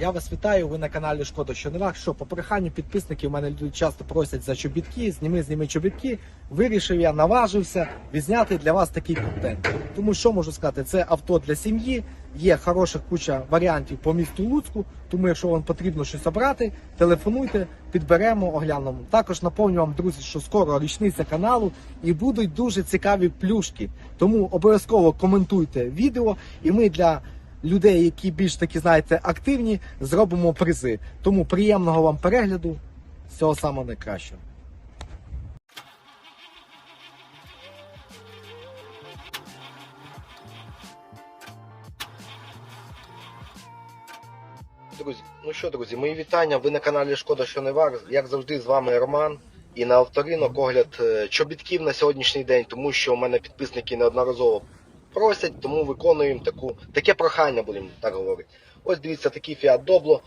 Я вас вітаю. Ви на каналі Шкода Щоневак. Що по проханню підписників мене люди часто просять за чобітки. Зніми, зніми чобітки. Вирішив я, наважився відзняти для вас такий контент. Тому що можу сказати, це авто для сім'ї. Є хороша куча варіантів по місту Луцьку. Тому, якщо вам потрібно щось обрати, телефонуйте, підберемо, оглянемо. Також наповню вам, друзі, що скоро річниця каналу і будуть дуже цікаві плюшки. Тому обов'язково коментуйте відео, і ми для людей, які більш таки знаєте активні, зробимо призи. Тому приємного вам перегляду. Всього самого найкращого. Друзі, ну що, друзі, мої вітання. Ви на каналі Шкода що не вар. Як завжди, з вами Роман. І на авторинок огляд е, чобітків на сьогоднішній день, тому що у мене підписники неодноразово просять, тому виконуємо таку, таке прохання, будемо так говорити. Ось дивіться, такий Fiat Doblo.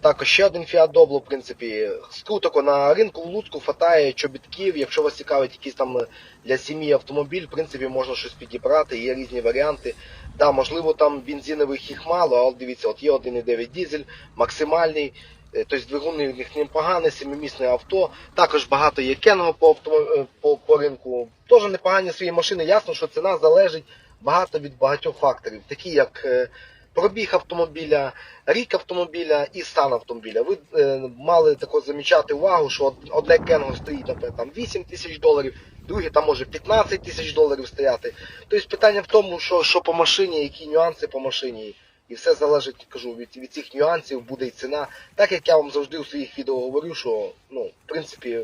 Також ще один Fiat Doblo, в принципі, скруток на ринку в Луцьку хватає чобітків. Якщо вас цікавить якийсь там для сім'ї автомобіль, в принципі, можна щось підібрати, є різні варіанти. Да, можливо, там бензинових їх мало, але дивіться, от є 1,9 дизель, максимальний. е, Тобто двигун у них непоганий, семимісне авто. Також багато є кенго по, е, по, по ринку. Теж непогані свої машини. Ясно, що ціна залежить багато від багатьох факторів, такі як е, пробіг автомобіля, рік автомобіля і стан автомобіля. Ви е, мали тако замічати увагу, що одне кенго стоїть, наприклад, там 8 тисяч доларів, друге там може 15 тисяч доларів стояти. Тобто питання в тому, що, що по машині, які нюанси по машині. І все залежить, кажу, від, від цих нюансів буде і ціна. Так як я вам завжди у своїх відео говорю, що ну, в принципі,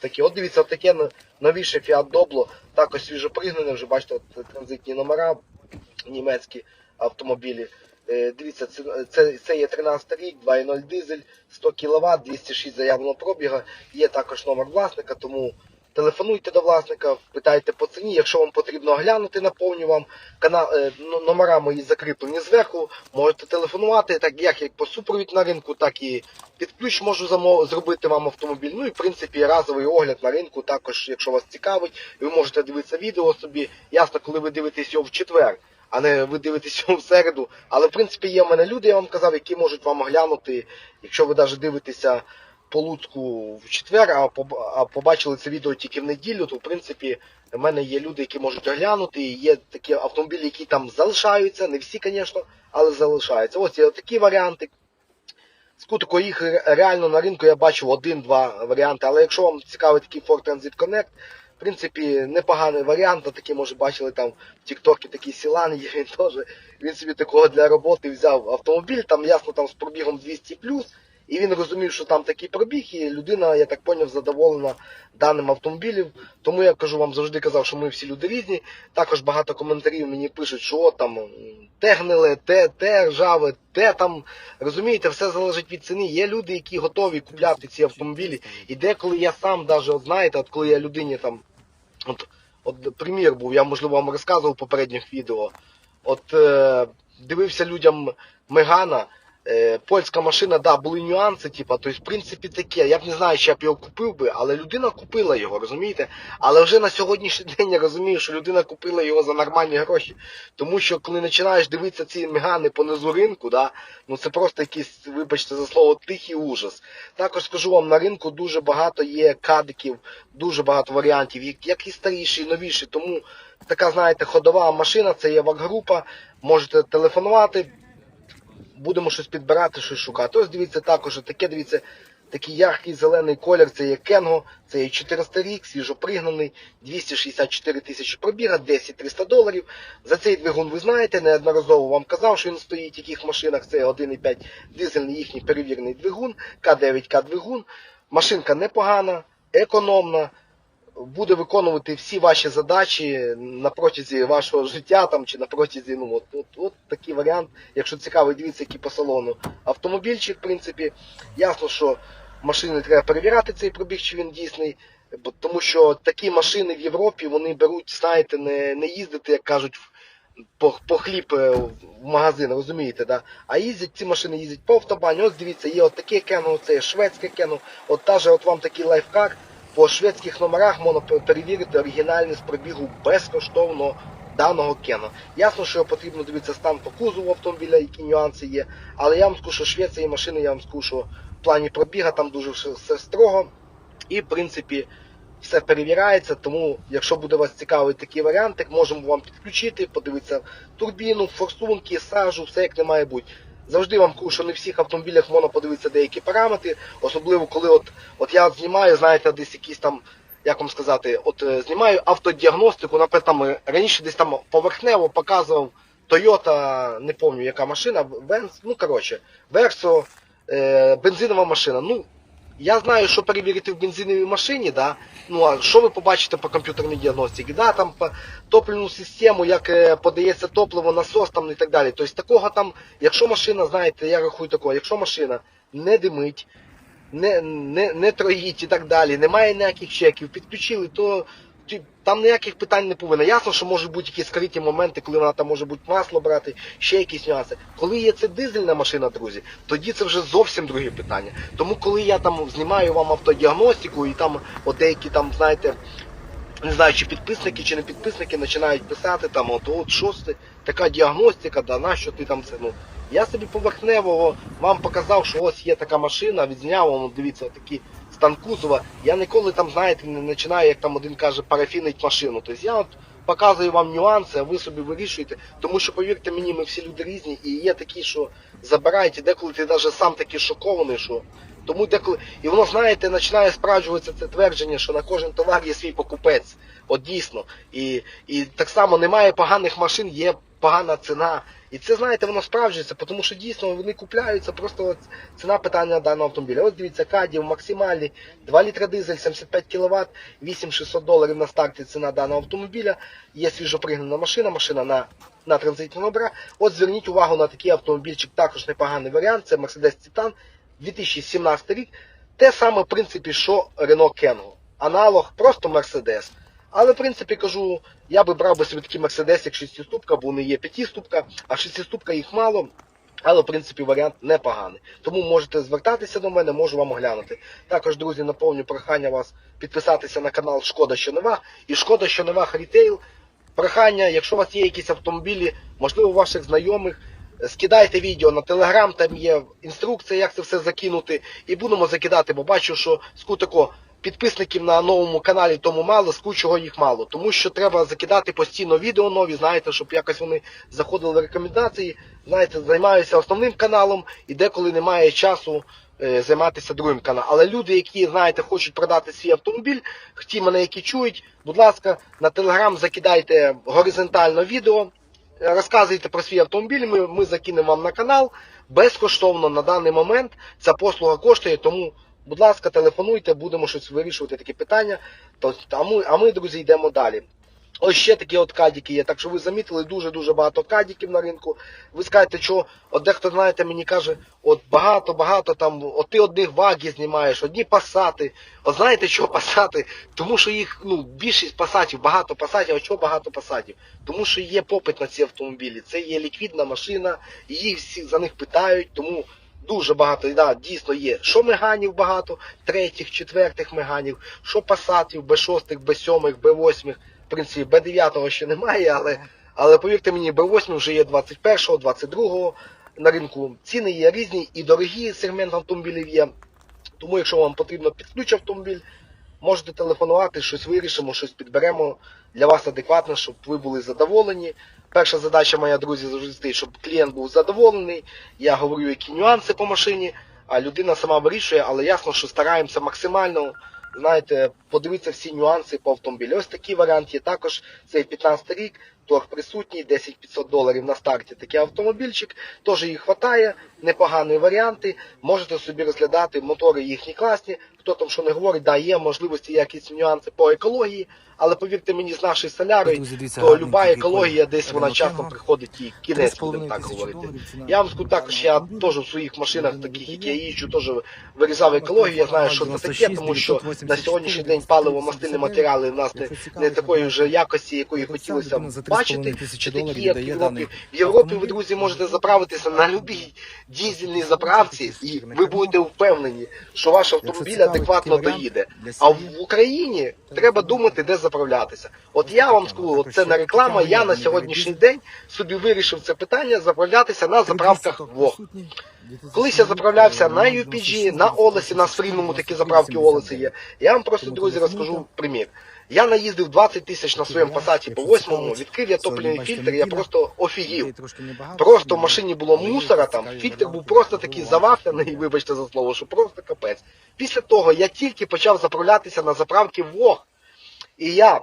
такі. От дивіться, таке новіше Fiat Doblo, також свіжопригнане, вже бачите, от транзитні номера німецькі автомобілі. Е, Дивіться, це, це є 13 рік, 2.0 дизель, 100 кВт, 206 заявленого пробіга. Є також номер власника, тому телефонуйте до власника, питайте по ціні. Якщо вам потрібно оглянути, наповню вам канал, е, ну, номера мої закріплені зверху. Можете телефонувати, так як, як по супровід на ринку, так і під ключ можу замов... зробити вам автомобіль. Ну і в принципі разовий огляд на ринку. Також, якщо вас цікавить, ви можете дивитися відео собі. Ясно, коли ви дивитесь його в четвер а не ви дивитесь його в середу. Але в принципі є в мене люди, я вам казав, які можуть вам оглянути, якщо ви навіть дивитеся по в четвер, а побачили це відео тільки в неділю, то в принципі в мене є люди, які можуть оглянути. Є такі автомобілі, які там залишаються, не всі, звісно, але залишаються. Ось є такі варіанти. Скутико їх реально на ринку я бачив один-два варіанти. Але якщо вам цікавий такий Ford Transit Connect, в принципі, непоганий варіант, а такі, може, бачили там в Тіктокі такий Сілан є, він теж, він собі такого для роботи взяв автомобіль, там ясно там з пробігом 200 і він розумів, що там такий пробіг, і людина, я так поняв, задоволена даним автомобілем. Тому я кажу вам завжди казав, що ми всі люди різні. Також багато коментарів мені пишуть, що от там те гниле, те, те ржаве, те там. Розумієте, все залежить від ціни. Є люди, які готові купляти ці автомобілі. І деколи я сам, даже, от знаєте, от коли я людині там. От, от примір був, я можливо вам розказував в попередніх відео. От е, дивився людям Мегана. Е, польська машина, да, були нюанси, типа, тобто, в принципі, таке. Я б не знаю, чи я б його купив би, але людина купила його, розумієте? Але вже на сьогоднішній день я розумію, що людина купила його за нормальні гроші. Тому що коли починаєш дивитися ці мегани по низу ринку, да, ну це просто якийсь, вибачте за слово, тихий ужас. Також скажу вам, на ринку дуже багато є кадиків, дуже багато варіантів, як і старіші, і новіші. Тому така, знаєте, ходова машина, це є вак-група, можете телефонувати будемо щось підбирати, щось шукати. Ось дивіться також, таке дивіться, такий яркий зелений колір, це є Кенго, це є 400 рік, свіжопригнаний, 264 тисячі пробіга, 10 300 доларів. За цей двигун ви знаєте, неодноразово вам казав, що він стоїть в яких машинах, це 1,5 дизельний їхній перевірений двигун, К9К двигун. Машинка непогана, економна буде виконувати всі ваші задачі на протязі вашого життя там чи на протязі, ну от, от, от такий варіант. Якщо цікавий, дивіться, який по салону автомобільчик, в принципі, ясно, що машини треба перевіряти цей пробіг, чи він дійсний. Бо тому що такі машини в Європі вони беруть, знаєте, не, не їздити, як кажуть, по, по хліб е, в магазин, розумієте, да? А їздять, ці машини їздять по автобані. Ось дивіться, є от таке кено, це є шведське кено. От та же от вам такий лайфхак. По шведських номерах можна перевірити оригінальність пробігу безкоштовно даного Кена. Ясно, що потрібно дивитися стан по кузову автомобіля, які нюанси є. Але я вам скажу, що Швеція і машини, я вам скажу, що в плані пробіга там дуже все, строго. І, в принципі, все перевіряється. Тому, якщо буде вас цікавий такий варіант, можемо вам підключити, подивитися турбіну, форсунки, сажу, все як не має бути. Завжди вам кажу, що не всіх автомобілях можна подивитися деякі параметри, особливо коли от, от я знімаю, знаєте, десь якісь там, як вам сказати, от е, знімаю автодіагностику, наприклад, там е, раніше десь там поверхнево показував Toyota, не пам'ятаю яка машина, Benz, ну коротше, Verso, е, бензинова машина. Ну, я знаю, що перевірити в бензиновій машині, да? ну а що ви побачите по комп'ютерній діагностиці? Да, там по топливну систему, як е, подається топливо, насос там і так далі. Тобто такого там, якщо машина, знаєте, я рахую такого, якщо машина не димить, не, не, не троїть і так далі, немає ніяких чеків, підключили, то там ніяких питань не повинно. Ясно, що можуть бути якісь скриті моменти, коли вона там може бути масло брати, ще якісь нюанси. Коли є це дизельна машина, друзі, тоді це вже зовсім друге питання. Тому коли я там знімаю вам автодіагностику і там от деякі там, знаєте, не знаю, чи підписники, чи не підписники починають писати там, от, от що це, така діагностика, да на що ти там це. Ну, я собі поверхнево вам показав, що ось є така машина, відзняв вам, дивіться, такі стан кузова. Я ніколи там, знаєте, не починаю, як там один каже, парафінить машину. Тобто я от показую вам нюанси, а ви собі вирішуєте. Тому що, повірте мені, ми всі люди різні, і є такі, що забирають, деколи ти навіть сам такий шокований, що тому деколи. І воно, знаєте, починає справджуватися це твердження, що на кожен товар є свій покупець. От дійсно. І, і так само немає поганих машин, є погана ціна. І це, знаєте, воно справджується, тому що дійсно вони купляються, просто от ціна питання даного автомобіля. Ось дивіться, Кадів максимальний, 2 літра дизель, 75 кВт, 8600 доларів на старті ціна даного автомобіля. Є свіжопригнана машина, машина на, на транзитні номера. От зверніть увагу на такий автомобільчик, також непоганий варіант, це Mercedes Titan 2017 рік. Те саме, в принципі, що Renault Kangoo. Аналог, просто Mercedes. Але, в принципі, кажу, я би брав би собі такий як 6-ступка, бо вони є 5-ступка, а 6-ступка їх мало. Але, в принципі, варіант непоганий. Тому можете звертатися до мене, можу вам оглянути. Також, друзі, наповню прохання вас підписатися на канал Шкода Щонова і Шкода Щонова Рітейл. Прохання, якщо у вас є якісь автомобілі, можливо, ваших знайомих, скидайте відео на телеграм, там є інструкція, як це все закинути, і будемо закидати, бо бачу, що скутако підписників на новому каналі тому мало, скучого їх мало. Тому що треба закидати постійно відео нові, знаєте, щоб якось вони заходили в рекомендації. Знаєте, займаюся основним каналом і деколи немає часу е, займатися другим каналом. Але люди, які, знаєте, хочуть продати свій автомобіль, ті мене, які чують, будь ласка, на телеграм закидайте горизонтально відео, розказуйте про свій автомобіль, ми, ми закинемо вам на канал безкоштовно на даний момент. Ця послуга коштує, тому, будь ласка, телефонуйте, будемо щось вирішувати такі питання. А, ми, а ми, друзі, йдемо далі. Ось ще такі от кадіки є. Так що ви замітили дуже-дуже багато кадіків на ринку. Ви скажете, що от дехто, знаєте, мені каже, от багато-багато там, от ти одних ваги знімаєш, одні пасати. От знаєте, що пасати? Тому що їх, ну, більшість пасатів, багато пасатів, а чого багато пасатів? Тому що є попит на ці автомобілі. Це є ліквідна машина, і їх всі за них питають, тому. Дуже багато, да, дійсно є. Що меганів багато, третіх, четвертих меганів, що пасатів, Б6, Б7, Б8. В принципі, Б9 ще немає, але, але повірте мені, Б8 вже є 21-го, 22-го на ринку. Ціни є різні і дорогі сегмент автомобілів є. Тому, якщо вам потрібно під ключ автомобіль, можете телефонувати, щось вирішимо, щось підберемо для вас адекватно, щоб ви були задоволені. Перша задача моя, друзі, завжди щоб клієнт був задоволений. Я говорю, які нюанси по машині, а людина сама вирішує, але ясно, що стараємося максимально, знаєте, подивитися всі нюанси по автомобілю. Ось такий варіант є також. Цей 15 рік, торг присутній, 10 500 доларів на старті. Такий автомобільчик, теж їх вистачає, непогані варіанти. Можете собі розглядати, мотори їхні класні. Хто там що не говорить, да, є можливості, якісь нюанси по екології, але повірте мені, з нашої соляри, то люба екологія десь вона Renault часом приходить і кінець, будемо так говорити. Я вам скажу також, я теж в своїх машинах, таких, які я їжджу, теж вирізав екологію. Я знаю, що це таке, тому що на сьогоднішній день паливо-мастильні матеріали в нас не, не такої вже якості, якої хотілося б бачити, що такі як в Європі. В Європі ви, друзі, можете заправитися на любій дізельній заправці, і ви будете впевнені, що ваш автомобіль адекватно доїде. А в Україні треба думати, де заправлятися. От я вам скажу, от це не реклама. Я на сьогоднішній день собі вирішив це питання заправлятися на заправках ВОГ. Колись я заправлявся на UPG, на Олесі, на Срівному такі заправки Олеси є. Я вам просто, друзі, розкажу примір. Я наїздив 20 тисяч на своєму пасаті по восьмому, відкрив я топливний фільтр, я просто офігів. Просто в машині було мусора там, фільтр був просто такий завафляний, вибачте за слово, що просто капець. Після того я тільки почав заправлятися на заправки ВОГ. І я,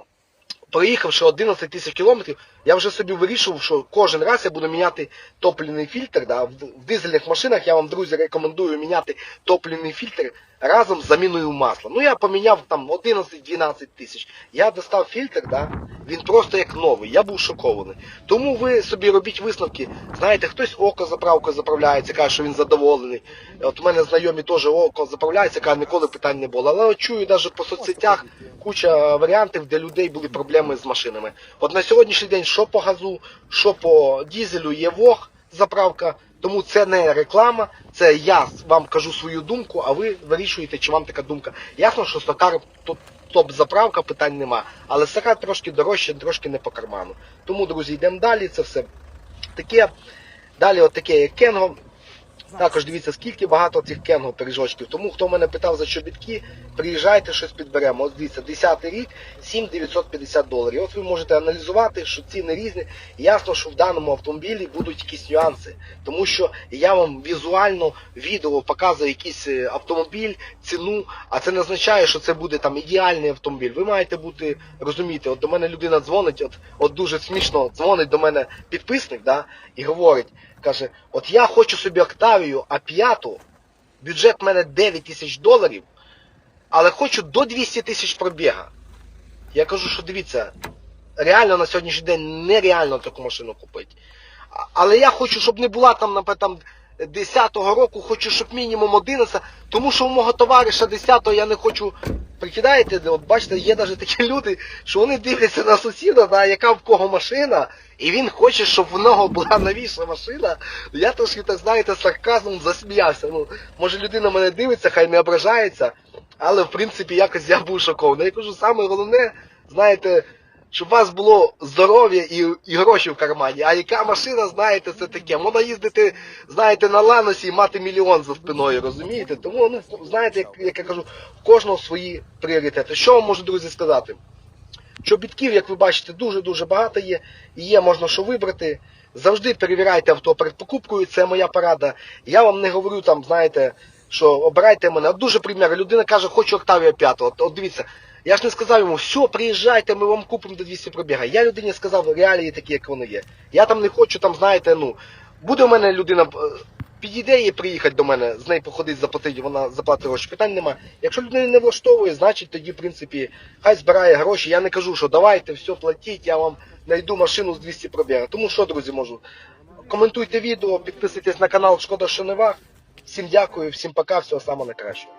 проїхавши 11 тисяч кілометрів, я вже собі вирішував, що кожен раз я буду міняти топливний фільтр. Да? В, в дизельних машинах я вам, друзі, рекомендую міняти топливний фільтр разом з заміною масла. Ну я поміняв там 11-12 тисяч. Я достав фільтр, да? Він просто як новий. Я був шокований. Тому ви собі робіть висновки. Знаєте, хтось око заправкою заправляється, каже, що він задоволений. От у мене знайомі теж око заправляється, каже, ніколи питань не було. Але чую навіть по соцсетях куча варіантів, де людей були проблеми з машинами. От на сьогоднішній день, що по газу, що по дізелю є ВОГ заправка. Тому це не реклама, це я вам кажу свою думку, а ви вирішуєте, чи вам така думка. Ясно, що Сакар топ-заправка, питань нема. Але Сакар трошки дорожче, трошки не по карману. Тому, друзі, йдемо далі. Це все таке. Далі от таке як Кенго. Також дивіться, скільки багато цих кенго пиріжочків. Тому хто мене питав за чобітки, приїжджайте, щось підберемо. Ось дивіться, 10 рік, 7950 доларів. От ви можете аналізувати, що ціни різні. Ясно, що в даному автомобілі будуть якісь нюанси. Тому що я вам візуально відео показую якийсь е, автомобіль, ціну, а це не означає, що це буде там ідеальний автомобіль. Ви маєте бути розуміти, от до мене людина дзвонить, от, от дуже смішно дзвонить до мене підписник, да, і говорить. Каже, от я хочу собі Октавію А5, бюджет в мене 9 тисяч доларів, але хочу до 200 тисяч пробіга. Я кажу, що дивіться, реально на сьогоднішній день нереально таку машину купити. Але я хочу, щоб не була там, наприклад, 10-го року, хочу, щоб мінімум 11, тому що у мого товариша 10-го я не хочу. Прикидаєте, от бачите, є навіть такі люди, що вони дивляться на сусіда, да, яка в кого машина, і він хоче, щоб в нього була новіша машина. Я трошки, так знаєте, сарказмом засміявся. Ну, може людина мене дивиться, хай не ображається, але в принципі якось я був шокований. Я кажу, саме головне, знаєте, щоб у вас було здоров'я і, і гроші в кармані. А яка машина, знаєте, це таке. Можна їздити, знаєте, на ланосі і мати мільйон за спиною, розумієте? Тому, ну, знаєте, як, як я кажу, в кожного свої пріоритети. Що вам можу, друзі, сказати? Чобітків, як ви бачите, дуже-дуже багато є. Є можна що вибрати. Завжди перевіряйте авто перед покупкою, це моя порада. Я вам не говорю там, знаєте, що обирайте мене. От дуже примір. Людина каже, хочу Октавія 5. От, от дивіться, я ж не сказав йому, все, приїжджайте, ми вам купимо до 200 пробіга. Я людині сказав реалії такі, як вони є. Я там не хочу, там, знаєте, ну, буде в мене людина. Е, Підійде і приїхати до мене, з нею походить, заплатити, вона заплатить гроші. Питань нема. Якщо людина не влаштовує, значить тоді, в принципі, хай збирає гроші. Я не кажу, що давайте все платіть, я вам знайду машину з 200 пробіга. Тому що, друзі, можу. Коментуйте відео, підписуйтесь на канал Шкода що не ваг. Всім дякую, всім пока, всього самого найкращого.